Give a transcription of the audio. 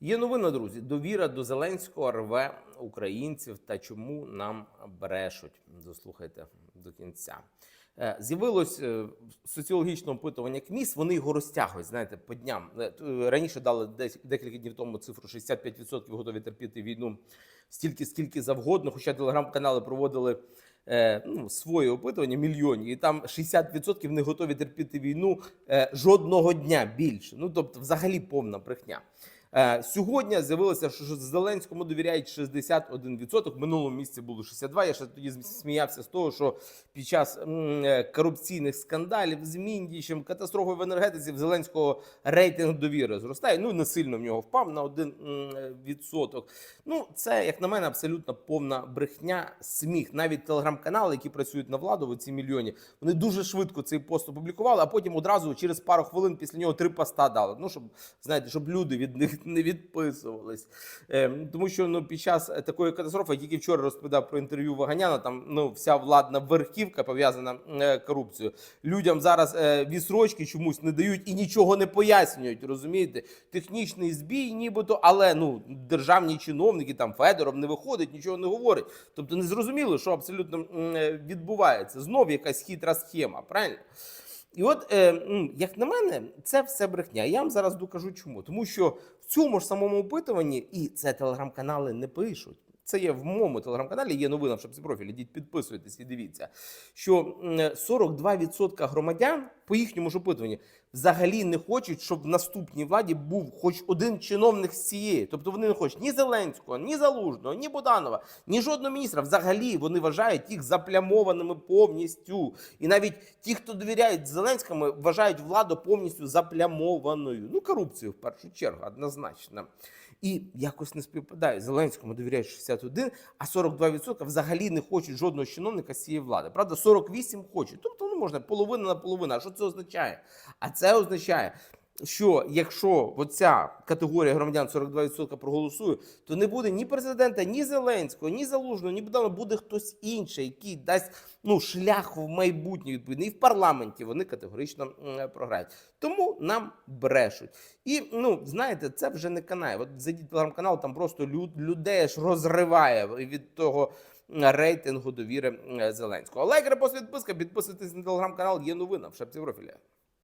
Є новина, друзі. Довіра до Зеленського рве українців та чому нам брешуть. Дослухайте до кінця. Е, З'явилось е, соціологічне опитування КМІС. Вони його розтягують. Знаєте, по дням Е, раніше дали десь декілька днів тому цифру 65% готові терпіти війну стільки, скільки завгодно. Хоча телеграм-канали проводили ну, своє опитування мільйонні, і там 60% не готові терпіти війну жодного дня більше. Ну тобто, взагалі повна брехня. Е, Сьогодні з'явилося, що Зеленському довіряють 61%. В минулому місяці було 62%. Я ще тоді сміявся з того, що під час е, корупційних скандалів з Міндічем, катастрофи в енергетиці в Зеленського рейтинг довіри зростає. Ну не сильно в нього впав на 1%. Ну це, як на мене, абсолютно повна брехня, сміх. Навіть телеграм-канали, які працюють на владу, в ці мільйоні, вони дуже швидко цей пост опублікували, а потім одразу через пару хвилин після нього три поста дали. Ну щоб знаєте, щоб люди від них не відписувались. Е, тому що ну під час такої катастрофи, я тільки вчора розповідав про інтерв'ю Ваганяна, там ну вся владна верхівка пов'язана е, корупцією. Людям зараз е, відсрочки чомусь не дають і нічого не пояснюють. Розумієте, технічний збій, нібито, але ну державні чиновники там Федоров не виходить, нічого не говорить. Тобто не зрозуміло, що абсолютно е, відбувається. Знов якась хитра схема, правильно? І от, е, як на мене, це все брехня. Я вам зараз докажу чому. Тому що в цьому ж самому опитуванні, і це телеграм-канали не пишуть. Це є в моєму телеграм-каналі, є новина в шапці профілі. Ідіть, підписуйтесь і дивіться, що 42% громадян по їхньому ж опитуванні взагалі не хочуть, щоб в наступній владі був хоч один чиновник з цієї. Тобто вони не хочуть ні Зеленського, ні Залужного, ні Буданова, ні жодного міністра. Взагалі вони вважають їх заплямованими повністю. І навіть ті, хто довіряють Зеленському, вважають владу повністю заплямованою. Ну, корупцію в першу чергу, однозначно. І якось не співпадає. Зеленському довіряють 61, а 42% взагалі не хочуть жодного чиновника з цієї влади. Правда, 48 хочуть. Тобто, ну можна половина на половину. А що це означає? А це означає. Що якщо оця категорія громадян 42% проголосує, то не буде ні президента, ні Зеленського, ні Залужного, ні Буданова, буде хтось інший, який дасть ну шлях в майбутнє відповідно. І в парламенті вони категорично програють. Тому нам брешуть. І ну знаєте, це вже не канає. От зайдіть телеграм-канал, там просто люд, людей аж розриває від того. Рейтингу довіри Зеленського. Лайк, репост, підписка, підписуйтесь на телеграм-канал. Є новина в шапці профіля.